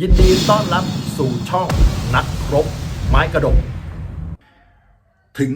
ยินดีต้อนรับสู่ช่องนักรบไม้กระดก ถึง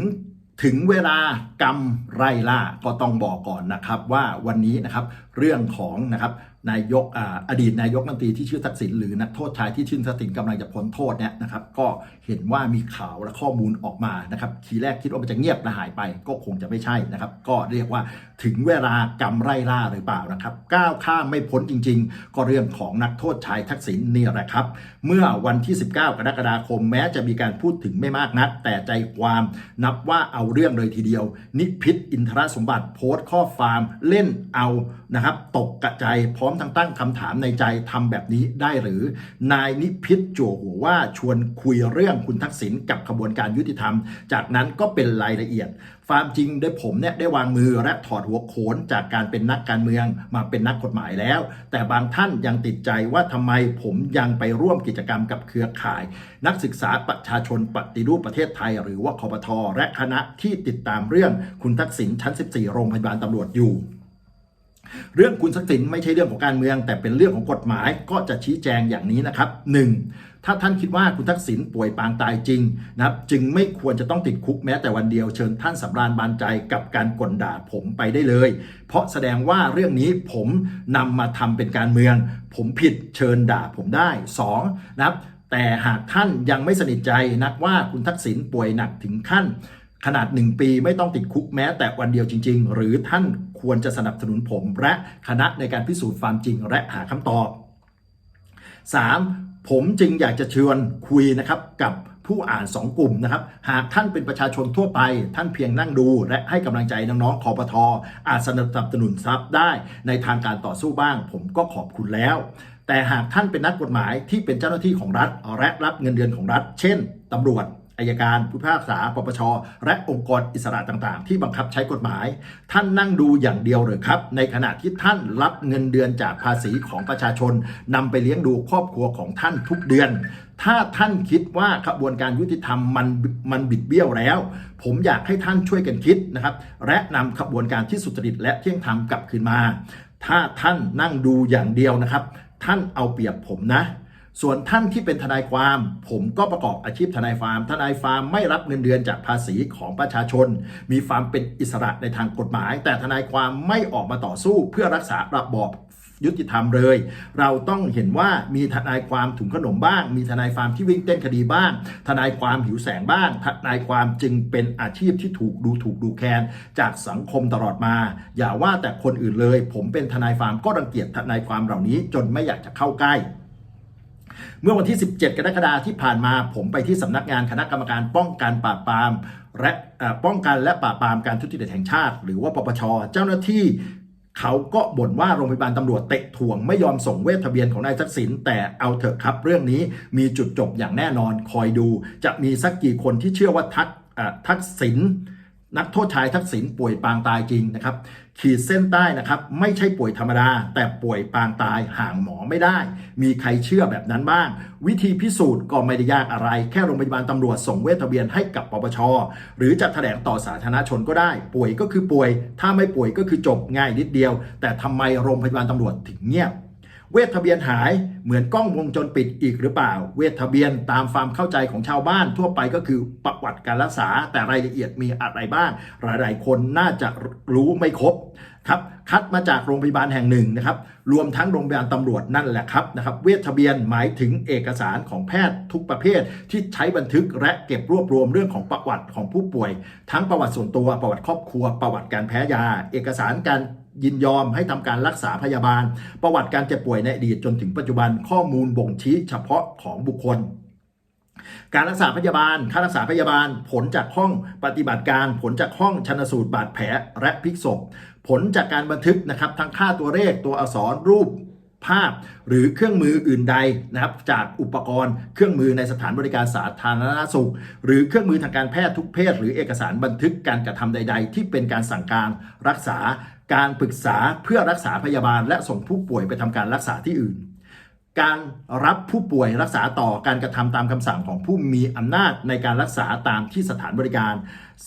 ถึงเวลากรรมไรล่าก็ต้องบอกก่อนนะครับว่าวันนี้นะครับเรื่องของนะครับนายกออดีตนายกรัฐมนตรีที่ชื่อทักษิณหรือนักโทษชายที่ชื่อทักษิณกำลังจะพ้นโทษเนี่ยนะครับก็เห็นว่ามีข่าวและข้อมูลออกมานะครับทีแรกคิดว่ามันจะเงียบและหายไปก็คงจะไม่ใช่นะครับ ก็เรียกว่าถึงเวลากรรมไร่ล่าหรือเปล่านะครับก้าวข้ามไม่พ้นจริง ๆ ก็เรื่องของนักโทษชายทักษิณนี่แหละครับ เมื่อวันที่ 19 กรกฎาคมแม้จะมีการพูดถึงไม่มากนัก แต่ใจความนับว่าเอาเรื่องเลยทีเดียว นิพิษอินทรสมบัติโพสต์ข้อความเล่นเอานะครับตกกระจายพร้อมทั้งตั้งคำถามในใจทำแบบนี้ได้หรือ นายนิพิษจั่วหัวว่าชวนคุยเรื่องคุณทักษิณกับขบวนการยุติธรรม จากนั้นก็เป็นรายละเอียดความจริงได้ผมเนี่ยได้วางมือและถอดหัวโขนจากการเป็นนักการเมืองมาเป็นนักกฎหมายแล้ว แต่บางท่านยังติดใจว่าทำไมผมยังไปร่วมกิจกรรมกับเครือข่าย นักศึกษาประชาชนปฏิรูปประเทศไทย หรือว่าคอปทและคณะที่ติดตามเรื่องคุณทักษิณชั้น 14 โรงพยาบาลตำรวจอยู่ เรื่องคุณทักษิณไม่ใช่เรื่องของการเมือง แต่เป็นเรื่องของกฎหมายก็จะชี้แจงอย่างนี้นะครับ 1. ถ้าท่านคิดว่าคุณทักษิณป่วยปางตายจริงนะครับจึงไม่ควรจะต้องติดคุกแม้แต่วันเดียวเชิญท่านสำราญบานใจกับการกลด่าผมไปได้เลย เพราะแสดงว่าเรื่องนี้ผมนำมาทำเป็นการเมือง ผมผิดเชิญด่าผมได้ 2. นะครับแต่หากท่านยังไม่สนิทใจนักว่าคุณทักษิณป่วยหนักถึงขั้น ขนาด 1 ปีไม่ต้องติดคุกแม้แต่วันเดียวจริง ๆ หรือท่านควรจะสนับสนุนผม และคณะในการพิสูจน์ความจริงและหาคำตอบ 3. ผมจึงอยากจะเชิญคุยนะครับกับผู้อ่าน 2 กลุ่มนะครับ หากท่านเป็นประชาชนทั่วไป ท่านเพียงนั่งดู และให้กำลังใจน้องๆคอปทอาจสนับสนุนทรัพย์ได้ในทางการต่อสู้บ้าง ผมก็ขอบคุณแล้ว แต่หากท่านเป็นนักกฎหมายที่เป็นเจ้าหน้าที่ของรัฐและรับเงินเดือนของรัฐ เช่นตำรวจ อายการผู้พิพากษาปปช และองค์กรอิสระต่างๆ ที่บังคับใช้กฎหมาย ท่านนั่งดูอย่างเดียวหรือครับ ในขณะที่ท่านรับเงินเดือนจากภาษีของประชาชนนำไปเลี้ยงดูครอบครัวของท่านทุกเดือน ถ้าท่านคิดว่าขบวนการยุติธรรมมันมันบิดเบี้ยวแล้ว ผมอยากให้ท่านช่วยกันคิดนะครับ และนำขบวนการที่สุจริตและเที่ยงธรรมกลับคืนมา ถ้าท่านนั่งดูอย่างเดียวนะครับ ท่านเอาเปรียบผมนะ ส่วนท่านที่เป็นทนายความ ผมก็ประกอบอาชีพทนายฟาร์มทนายฟาร์มไม่รับเงินเดือนจากภาษีของประชาชน มีความเป็นอิสระในทางกฎหมาย แต่ทนายความไม่ออกมาต่อสู้เพื่อรักษาระบอบยุติธรรมเลย เราต้องเห็นว่ามีทนายความถุงขนมบ้าง มีทนายความที่วิ่งเต้นคดีบ้าง ทนายความหิวแสงบ้าง ทนายความจึงเป็นอาชีพที่ถูกดูถูกดูแคลนจากสังคมตลอดมา อย่าว่าแต่คนอื่นเลย ผมเป็นทนายความก็รังเกียจทนายความเหล่านี้จนไม่อยากจะเข้าใกล้ เมื่อวันที่ 17 กรกฎาคมที่ผ่านมา ผมไปที่สำนักงานคณะกรรมการป้องกันปราบปราม และป้องกันและปราบปรามการทุจริตแห่งชาติ หรือว่าปปช เจ้าหน้าที่เขาก็บ่นว่าโรงพยาบาลตำรวจเตะถ่วงไม่ยอมส่งเวททะเบียนของนายทักษิณแต่เอาเถอะครับ เรื่องนี้มีจุดจบอย่างแน่นอนคอยดู จะมีสักกี่คนที่เชื่อว่าทักทักษิณ นักโทษชายทักษิณป่วยปางตายจริงนะครับ ขีดเส้นใต้นะครับ ไม่ใช่ป่วยธรรมดา แต่ป่วยปางตายห่างหมอไม่ได้ มีใครเชื่อแบบนั้นบ้าง วิธีพิสูจน์ก็ไม่ได้ยากอะไร แค่โรงพยาบาลตำรวจส่งเวททะเบียนให้กับปปช หรือจะแถลงต่อสาธารณชนก็ได้ ป่วยก็คือป่วย ถ้าไม่ป่วยก็คือจบง่ายนิดเดียว แต่ทำไมโรงพยาบาลตำรวจถึงเงียบ เวททะเบียนหายเหมือนกล้องวงจรปิดอีกหรือเปล่า เวททะเบียนตามความเข้าใจของชาวบ้านทั่วไปก็คือประวัติการรักษา แต่รายละเอียดมีอะไรบ้าง หลาย ๆ คนน่าจะรู้ไม่ครบครับคัดมาจากโรงพยาบาลแห่งหนึ่งนะครับ รวมทั้งโรงพยาบาลตำรวจนั่นแหละครับนะครับ เวททะเบียนหมายถึงเอกสารของแพทย์ทุกประเภทที่ใช้บันทึกและเก็บรวบรวมเรื่องของประวัติของผู้ป่วย ทั้งประวัติส่วนตัวประวัติครอบครัวประวัติการแพ้ยา เอกสารการ ยินยอมให้ทำการรักษาพยาบาล ประวัติการเจ็บป่วยในอดีตจนถึงปัจจุบันข้อมูลบ่งชี้เฉพาะของบุคคลการรักษาพยาบาล ค่ารักษาพยาบาล ผลจากห้องปฏิบัติการ ผลจากห้องชันสูตรบาดแผลและพิกศพ ผลจากการบันทึกนะครับ ทั้งค่าตัวเลข ตัวอักษร รูป ภาพหรือเครื่องมืออื่นใดนะครับจากอุปกรณ์เครื่องมือในสถานบริการสาธารณสุข หรือเครื่องมือทางการแพทย์ทุกเพศ หรือเอกสารบันทึกการกระทำใด ๆ ที่เป็นการสั่งการรักษาการปรึกษาเพื่อรักษาพยาบาล และส่งผู้ป่วยไปทำการรักษาที่อื่น การรับผู้ป่วยรักษาต่อการกระทำตามคำสั่งของผู้มีอำนาจในการรักษาตามที่สถานบริการ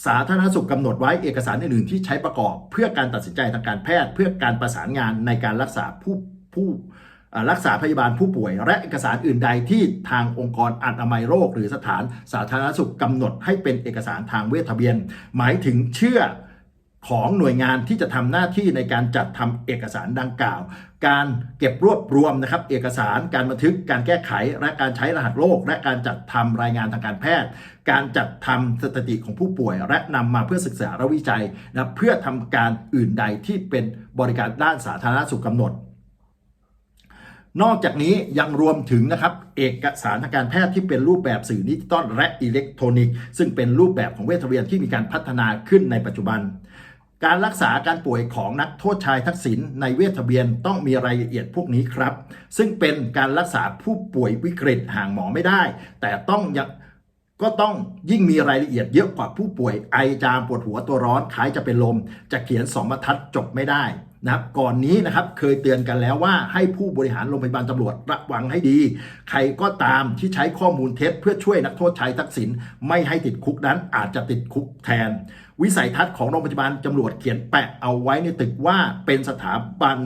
สาธารณสุขกำหนดไว้เอกสารอื่นๆที่ใช้ประกอบ เพื่อการตัดสินใจทางการแพทย์ เพื่อการประสานงานในการรักษาผู้ ผู้รักษาพยาบาลผู้ป่วย และเอกสารอื่นใดที่ทางองค์กรอนามัยโรค หรือสถานสาธารณสุขกำหนดให้เป็นเอกสารทางเวชทะเบียน หมายถึงเชื่อของหน่วยงานที่จะทำหน้าที่ในการจัดทำเอกสารดังกล่าว การเก็บรวบรวมนะครับเอกสาร การบันทึก การแก้ไข และการใช้รหัสโรค และการจัดทำรายงานทางการแพทย์ การจัดทำสถิติของผู้ป่วย และนำมาเพื่อศึกษาและวิจัยนะเพื่อทำการอื่นใดที่เป็นบริการด้านสาธารณสุขกำหนด นอกจากนี้ยังรวมถึงนะครับเอกสารทางการแพทย์ที่เป็นรูปแบบสื่อดิจิตอลและอิเล็กทรอนิกส์ซึ่งเป็นรูปแบบของเวชทะเบียนที่มีการพัฒนาขึ้นในปัจจุบัน การรักษาการป่วยของนักโทษชายทักษิณในเวชทะเบียนต้องมีรายละเอียดพวกนี้ครับ ซึ่งเป็นการรักษาผู้ป่วยวิกฤตห่างหมอไม่ได้ แต่ต้องยังก็ต้องยิ่งมีรายละเอียดเยอะกว่าผู้ป่วยไอจามปวดหัวตัวร้อนคล้ายจะเป็นลม จะเขียนสองบรรทัดจบไม่ได้ นะครับก่อนนี้นะครับเคยเตือนกันแล้วว่าให้ผู้บริหารโรงพยาบาลตำรวจระวังให้ดี ใครก็ตามที่ใช้ข้อมูลเท็จเพื่อช่วยนักโทษชายทักษิณไม่ให้ติดคุกนั้นอาจจะติดคุกแทน วิสัยทัศน์ของโรงพยาบาลตำรวจเขียนแปะเอาไว้ในตึกว่าเป็นสถาบัน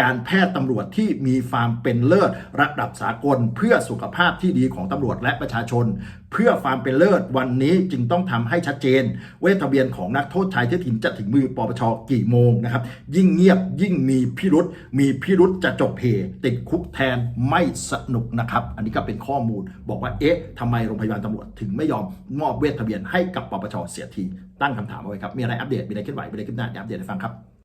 การแพทย์ตำรวจที่มีความเป็นเลิศระดับสากล เพื่อสุขภาพที่ดีของตำรวจและประชาชน เพื่อความเป็นเลิศวันนี้จึงต้องทำให้ชัดเจน เวททะเบียนของนักโทษชายที่ถินจะถึงมือปปชกี่โมงนะครับ ยิ่งเงียบยิ่งมีพิรุษมีพิรุษจะจบเพติดคุกแทนไม่สนุกนะครับ อันนี้ก็เป็นข้อมูล บอกว่าเอ๊ะทำไมโรงพยาบาลตำรวจถึงไม่ยอมมอบเวททะเบียนให้กับปปชเสียที ตั้งคำถามเอาไว้ครับ มีอะไรอัปเดต มีอะไรเคลื่อนไหว มีอะไรขึ้นหน้าอัปเดตให้ฟังครับ